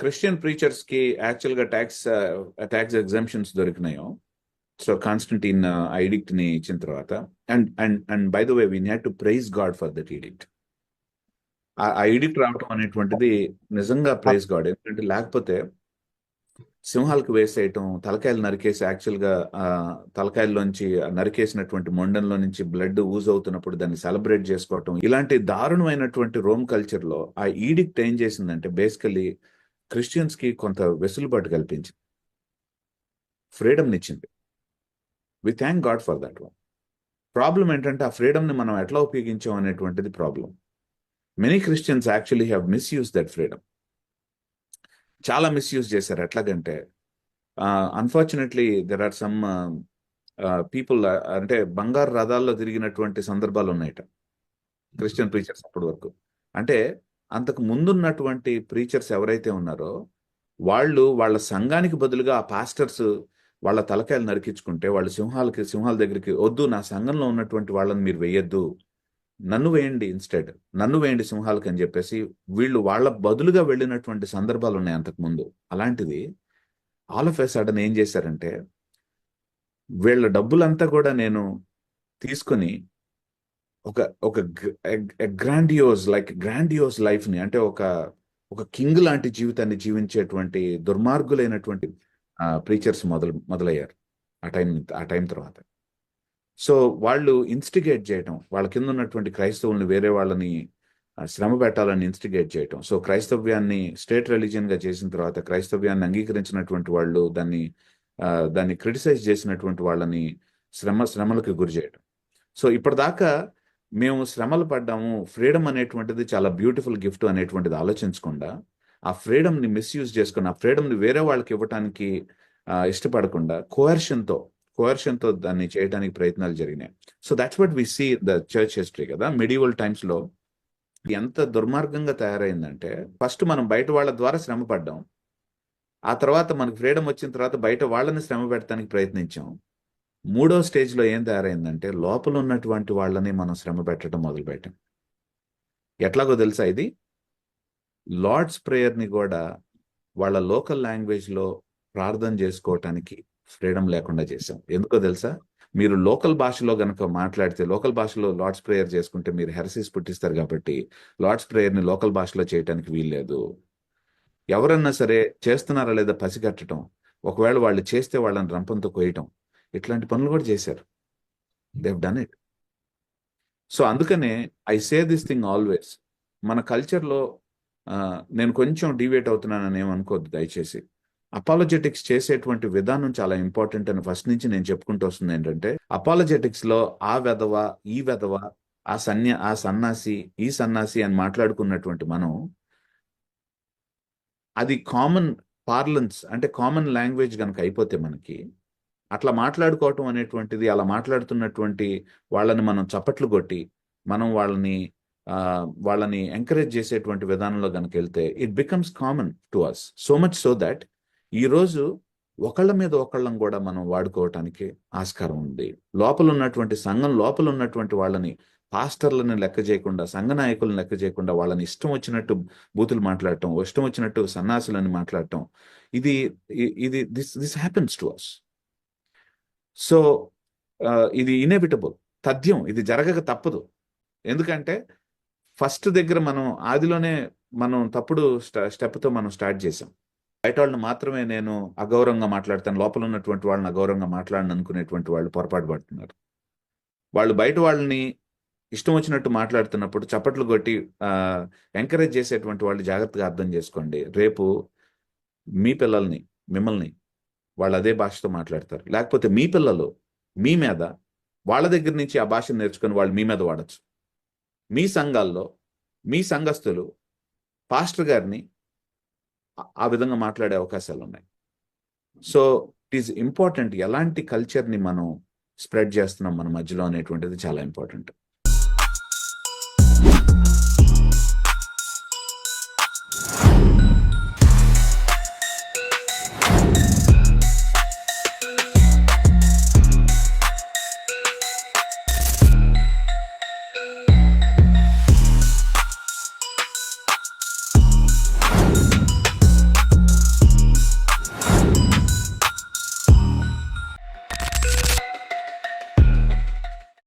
Christian ప్రీచర్స్కి యాక్చువల్గా tax tax exemptions దొరికినాయో. సో కాన్స్టంటీన్ ఐడిక్ట్ని ఇచ్చిన తర్వాత. And and and by the way we had to praise God for that edict ఆ ఐడిక్ట్ రావటం అనేటువంటిది నిజంగా ప్రైజ్ గాడ్ ఎందుకంటే లేకపోతే సింహాలకు వేసేయటం తలకాయలు నరికేసి యాక్చువల్గా తలకాయల్లోంచి నరికేసినటువంటి మొండంలో నుంచి బ్లడ్ ఊజ్ అవుతున్నప్పుడు దాన్ని సెలబ్రేట్ చేసుకోవటం. ఇలాంటి దారుణమైనటువంటి రోమ్ కల్చర్లో ఆ ఈడిక్ట్ ఏం చేసిందంటే బేసికలీ క్రిస్టియన్స్కి కొంత వెసులుబాటు కల్పించింది. ఫ్రీడమ్నిచ్చింది. We thank God for that one problem ఏంటంటే ఆ ఫ్రీడమ్ని మనం ఎట్లా ఉపయోగించాం అనేటువంటిది problem many Christians actually have misuse that freedom చాలా మిస్యూజ్ చేశారు. ఎట్లాగంటే unfortunately there are some people అంటే బంగారు రథాల్లో తిరిగినటువంటి సందర్భాలు ఉన్నాయట క్రిస్టియన్ ప్రీచర్స్ అప్పటి వరకు. అంటే అంతకు ముందున్నటువంటి ప్రీచర్స్ ఎవరైతే ఉన్నారో వాళ్ళు వాళ్ళ సంఘానికి బదులుగా ఆ పాస్టర్స్ వాళ్ళ తలకాయలు నరికించుకుంటే వాళ్ళ సింహాలకి సింహాల దగ్గరికి వద్దు నా సంఘంలో ఉన్నటువంటి వాళ్ళని మీరు వేయొద్దు నన్ను వేయండి ఇన్స్టెడ్ నన్ను వేయండి సింహాలకి అని చెప్పేసి వీళ్ళు వాళ్ళ బదులుగా వెళ్ళినటువంటి సందర్భాలు ఉన్నాయి అంతకు ముందు. అలాంటిది ఆల్ ఆఫ్ ఎ సడన్ ఏం చేశారంటే వీళ్ళ డబ్బులంతా కూడా నేను తీసుకొని ఒక ఒక గ్రాండియోస్ లైక్ గ్రాండియోస్ లైఫ్ని అంటే ఒక ఒక కింగ్ లాంటి జీవితాన్ని జీవించేటువంటి దుర్మార్గులైనటువంటి ప్రీచర్స్ మొదలు మొదలయ్యారు ఆ టైం ఆ టైం తర్వాత. సో వాళ్ళు ఇన్స్టిగేట్ చేయటం వాళ్ళ కింద ఉన్నటువంటి క్రైస్తవుల్ని వేరే వాళ్ళని శ్రమ పెట్టాలని ఇన్స్టిగేట్ చేయటం. సో క్రైస్తవ్యాన్ని స్టేట్ రిలీజియన్గా చేసిన తర్వాత క్రైస్తవ్యాన్ని అంగీకరించినటువంటి వాళ్ళు దాన్ని దాన్ని క్రిటిసైజ్ చేసినటువంటి వాళ్ళని శ్రమ శ్రమలకు గురి చేయటం. సో ఇప్పటిదాకా మేము శ్రమలు పడ్డాము. ఫ్రీడమ్ అనేటువంటిది చాలా బ్యూటిఫుల్ గిఫ్ట్ అనేటువంటిది ఆలోచించకుండా ఆ ఫ్రీడమ్ని మిస్యూజ్ చేసుకుని ఆ ఫ్రీడమ్ని వేరే వాళ్ళకి ఇవ్వటానికి ఇష్టపడకుండా కోయర్షన్తో కోయర్షన్తో దాన్ని చేయడానికి ప్రయత్నాలు జరిగినాయి. So that's what we see the church history కదా. మిడివల్ టైమ్స్లో ఎంత దుర్మార్గంగా తయారైందంటే ఫస్ట్ మనం బయట వాళ్ళ ద్వారా శ్రమ పడ్డాం. ఆ తర్వాత మనకు ఫ్రీడమ్ వచ్చిన తర్వాత బయట వాళ్ళని శ్రమ పెట్టడానికి ప్రయత్నించాం. మూడో స్టేజ్లో ఏం తయారైందంటే లోపల ఉన్నటువంటి వాళ్ళని మనం శ్రమ పెట్టడం మొదలుపెట్టాం. ఎట్లాగో తెలుసా ఇది? లార్డ్స్ ప్రేయర్ని కూడా వాళ్ళ లోకల్ లాంగ్వేజ్లో ప్రార్థన చేసుకోవటానికి ఫ్రీడమ్ లేకుండా చేసాం ఎందుకో తెలుసా? మీరు లోకల్ భాషలో గనక మాట్లాడితే లోకల్ భాషలో లార్డ్స్ ప్రేయర్ చేసుకుంటే మీరు హెరసీస్ పుట్టిస్తారు కాబట్టి లార్డ్స్ ప్రేయర్ని లోకల్ భాషలో చేయటానికి వీల్లేదు. ఎవరన్నా సరే చేస్తున్నారా లేదా పసిగట్టడం ఒకవేళ వాళ్ళు చేస్తే వాళ్ళని రంపంతో కొయ్యటం ఇట్లాంటి పనులు కూడా చేశారు. దేవ్ డన్ ఇట్ సో అందుకనే I say this thing always మన కల్చర్లో నేను కొంచెం డివేట్ అవుతున్నానని ఏమనుకోద్దు దయచేసి. అపాలజెటిక్స్ చేసేటువంటి విధానం చాలా ఇంపార్టెంట్ అని ఫస్ట్ నుంచి నేను చెప్పుకుంటూ వస్తుంది ఏంటంటే అపాలజెటిక్స్లో ఆ వెధవ ఈ వెధవ ఆ సన్య ఆ సన్నాసి ఈ సన్నాసి అని మాట్లాడుకున్నటువంటి మనం అది కామన్ పార్లన్స్ అంటే కామన్ లాంగ్వేజ్ కనుక అయిపోతే మనకి అట్లా మాట్లాడుకోవటం అనేటువంటిది అలా మాట్లాడుతున్నటువంటి వాళ్ళని మనం చప్పట్లు కొట్టి మనం వాళ్ళని వాళ్ళని ఎంకరేజ్ చేసేటువంటి విధానంలో కనుక వెళ్తే it becomes common to us so much so that ఈరోజు ఒకళ్ళ మీద ఒకళ్ళం కూడా మనం వాడుకోవటానికి ఆస్కారం ఉంది. లోపల ఉన్నటువంటి సంఘం లోపల ఉన్నటువంటి వాళ్ళని పాస్టర్లను లెక్క చేయకుండా సంఘ నాయకులను లెక్క చేయకుండా వాళ్ళని ఇష్టం వచ్చినట్టు బూతులు మాట్లాడటం ఇష్టం వచ్చినట్టు సన్నాసులని మాట్లాడటం ఇది ఇది this this happens to us so ఇది ఇన్ఎవిటబుల్ తథ్యం. ఇది జరగక తప్పదు. ఎందుకంటే ఫస్ట్ దగ్గర మనం ఆదిలోనే మనం తప్పుడు స్టెప్తో మనం స్టార్ట్ చేసాం బయట వాళ్ళని మాత్రమే నేను అగౌరవంగా మాట్లాడతాను. లోపల ఉన్నటువంటి వాళ్ళని అగౌరవంగా మాట్లాడను అనుకునేటువంటి వాళ్ళు పొరపాటు పడుతున్నారు. వాళ్ళు బయట వాళ్ళని ఇష్టం వచ్చినట్టు మాట్లాడుతున్నప్పుడు చప్పట్లు కొట్టి ఎంకరేజ్ చేసేటువంటి వాళ్ళు జాగ్రత్తగా అర్థం చేసుకోండి. రేపు మీ పిల్లల్ని మిమ్మల్ని వాళ్ళు అదే భాషతో మాట్లాడతారు. లేకపోతే మీ పిల్లలు మీ మీద వాళ్ళ దగ్గర నుంచి ఆ భాషను నేర్చుకుని వాళ్ళు మీ మీద వాడచ్చు. మీ సంఘాల్లో మీ సంఘస్థులు పాస్టర్ గారిని ఆ విధంగా మాట్లాడే అవకాశాలు ఉన్నాయి. సో ఇట్ ఈస్ ఇంపార్టెంట్ ఎలాంటి కల్చర్ని మనం స్ప్రెడ్ చేస్తున్నాం మన మధ్యలో అనేటువంటిది చాలా ఇంపార్టెంట్.